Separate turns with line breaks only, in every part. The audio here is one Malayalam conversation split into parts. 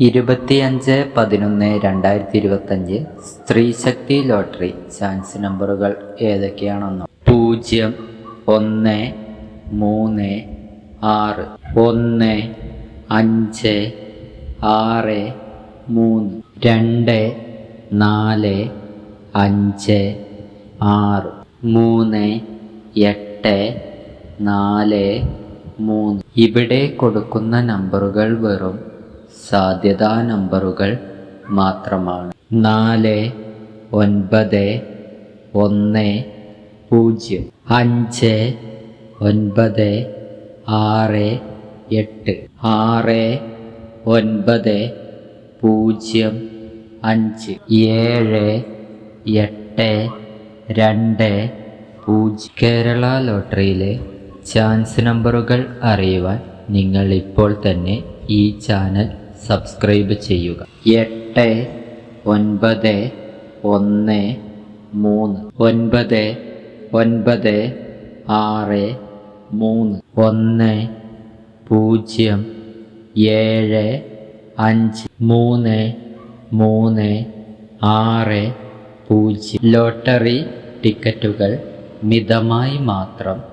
ഇരുപത്തിയഞ്ച് പതിനൊന്ന് രണ്ടായിരത്തി ഇരുപത്തഞ്ച് സ്ത്രീശക്തി ലോട്ടറി ചാൻസ് നമ്പറുകൾ ഏതൊക്കെയാണെന്നോ? പൂജ്യം ഒന്ന് മൂന്ന് ആറ്. ഒന്ന് അഞ്ച് ആറ് മൂന്ന്. രണ്ട് നാല് അഞ്ച് ആറ്. മൂന്ന് എട്ട് നാല് മൂന്ന്. ഇവിടെ കൊടുക്കുന്ന നമ്പറുകൾ വെറും സാധ്യതാ നമ്പറുകൾ മാത്രമാണ്. നാല് ഒൻപത് ഒന്ന് പൂജ്യം. അഞ്ച് ഒൻപത് ആറ് എട്ട്. ആറ് ഒൻപത് പൂജ്യം അഞ്ച്. ഏഴ് എട്ട് രണ്ട് പൂജ്യം. കേരള ലോട്ടറിയിലെ ചാൻസ് നമ്പറുകൾ അറിയുവാൻ നിങ്ങൾ ഇപ്പോൾ തന്നെ ഈ ചാനൽ സബ്സ്ക്രൈബ് ചെയ്യുക. എട്ട് ഒൻപത് ഒന്ന് മൂന്ന്. ഒൻപത് ഒൻപത് ആറ് മൂന്ന്. ഒന്ന് പൂജ്യം ഏഴ് അഞ്ച് മൂന്ന് മൂന്ന് ആറ് പൂജ്യം. ലോട്ടറി ടിക്കറ്റുകൾ മിതമായി മാത്രം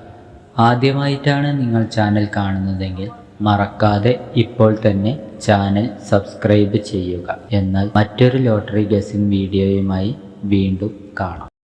ആദ്യമായിട്ടാണ് നിങ്ങൾ ചാനൽ കാണുന്നതെങ്കിൽ മറക്കാതെ ഇപ്പോൾ തന്നെ ചാനൽ സബ്സ്ക്രൈബ് ചെയ്യുക. എന്നാൽ മറ്റൊരു ലോട്ടറി ഗസിംഗ് വീഡിയോയുമായി വീണ്ടും കാണാം.